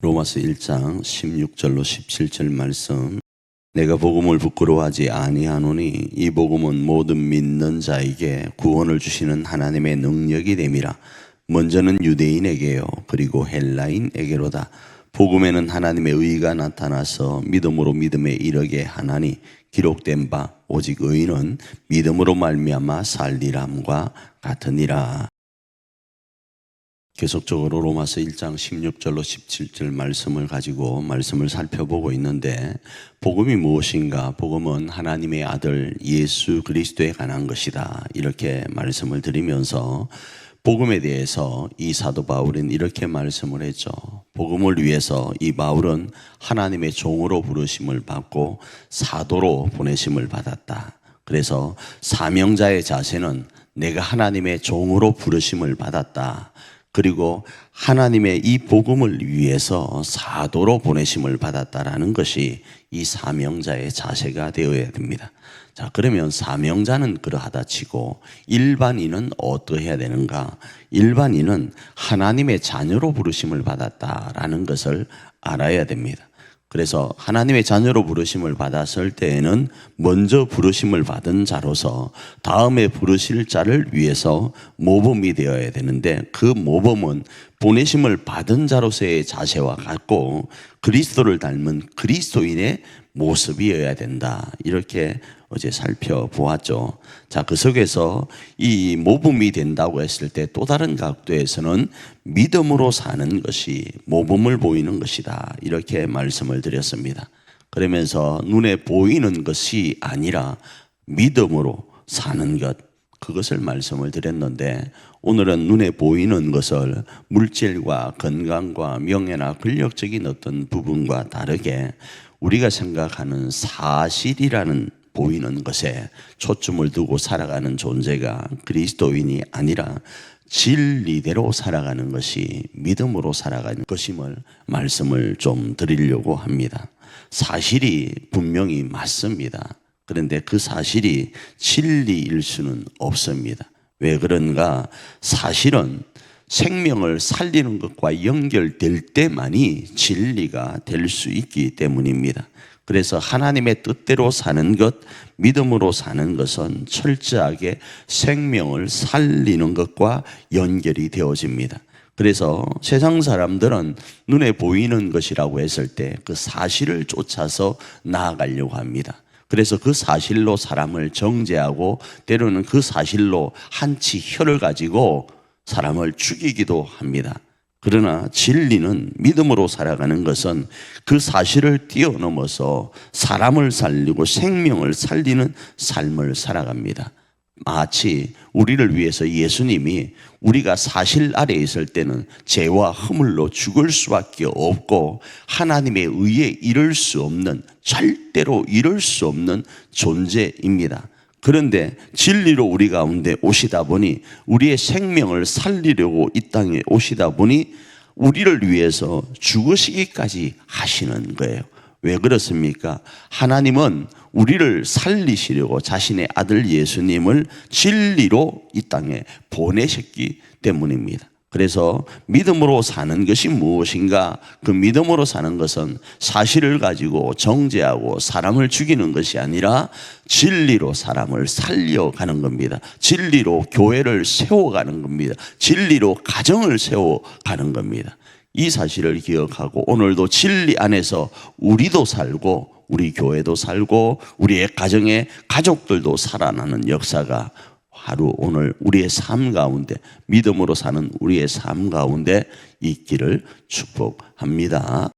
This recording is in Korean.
로마서 1장 16절로 17절 말씀. 내가 복음을 부끄러워하지 아니하노니 이 복음은 모든 믿는 자에게 구원을 주시는 하나님의 능력이 됨이라. 먼저는 유대인에게요 그리고 헬라인에게로다. 복음에는 하나님의 의가 나타나서 믿음으로 믿음에 이르게 하나니 기록된 바 오직 의인은 믿음으로 말미암아 살리람과 같으니라 계속적으로 로마서 1장 16절로 17절 말씀을 가지고 말씀을 살펴보고 있는데 복음이 무엇인가? 복음은 하나님의 아들 예수 그리스도에 관한 것이다. 이렇게 말씀을 드리면서 복음에 대해서 이 사도 바울은 이렇게 말씀을 했죠. 복음을 위해서 이 바울은 하나님의 종으로 부르심을 받고 사도로 보내심을 받았다. 그래서 사명자의 자세는 내가 하나님의 종으로 부르심을 받았다. 그리고 하나님의 이 복음을 위해서 사도로 보내심을 받았다라는 것이 이 사명자의 자세가 되어야 됩니다. 자, 그러면 사명자는 그러하다 치고 일반인은 어떠해야 되는가? 일반인은 하나님의 자녀로 부르심을 받았다라는 것을 알아야 됩니다. 그래서 하나님의 자녀로 부르심을 받았을 때에는 먼저 부르심을 받은 자로서 다음에 부르실 자를 위해서 모범이 되어야 되는데 그 모범은 보내심을 받은 자로서의 자세와 같고 그리스도를 닮은 그리스도인의 모습이어야 된다. 이렇게 어제 살펴보았죠. 자, 그 속에서 이 모범이 된다고 했을 때 또 다른 각도에서는 믿음으로 사는 것이 모범을 보이는 것이다. 이렇게 말씀을 드렸습니다. 그러면서 눈에 보이는 것이 아니라 믿음으로 사는 것. 그것을 말씀을 드렸는데 오늘은 눈에 보이는 것을 물질과 건강과 명예나 근력적인 어떤 부분과 다르게 우리가 생각하는 사실이라는 보이는 것에 초점을 두고 살아가는 존재가 그리스도인이 아니라 진리대로 살아가는 것이 믿음으로 살아가는 것임을 말씀을 좀 드리려고 합니다. 사실이 분명히 맞습니다. 그런데 그 사실이 진리일 수는 없습니다. 왜 그런가? 사실은 생명을 살리는 것과 연결될 때만이 진리가 될 수 있기 때문입니다. 그래서 하나님의 뜻대로 사는 것, 믿음으로 사는 것은 철저하게 생명을 살리는 것과 연결이 되어집니다. 그래서 세상 사람들은 눈에 보이는 것이라고 했을 때 그 사실을 쫓아서 나아가려고 합니다. 그래서 그 사실로 사람을 정죄하고 때로는 그 사실로 한치 혀를 가지고 사람을 죽이기도 합니다. 그러나 진리는 믿음으로 살아가는 것은 그 사실을 뛰어넘어서 사람을 살리고 생명을 살리는 삶을 살아갑니다. 마치 우리를 위해서 예수님이 우리가 사실 아래 있을 때는 죄와 허물로 죽을 수밖에 없고 하나님의 의에 이를 수 없는 절대로 이룰 수 없는 존재입니다. 그런데 진리로 우리 가운데 오시다 보니 우리의 생명을 살리려고 이 땅에 오시다 보니 우리를 위해서 죽으시기까지 하시는 거예요. 왜 그렇습니까? 하나님은 우리를 살리시려고 자신의 아들 예수님을 진리로 이 땅에 보내셨기 때문입니다. 그래서 믿음으로 사는 것이 무엇인가? 그 믿음으로 사는 것은 사실을 가지고 정죄하고 사람을 죽이는 것이 아니라 진리로 사람을 살려가는 겁니다. 진리로 교회를 세워가는 겁니다. 진리로 가정을 세워가는 겁니다. 이 사실을 기억하고 오늘도 진리 안에서 우리도 살고 우리 교회도 살고 우리의 가정의 가족들도 살아나는 역사가 하루 오늘 우리의 삶 가운데 믿음으로 사는 우리의 삶 가운데 있기를 축복합니다.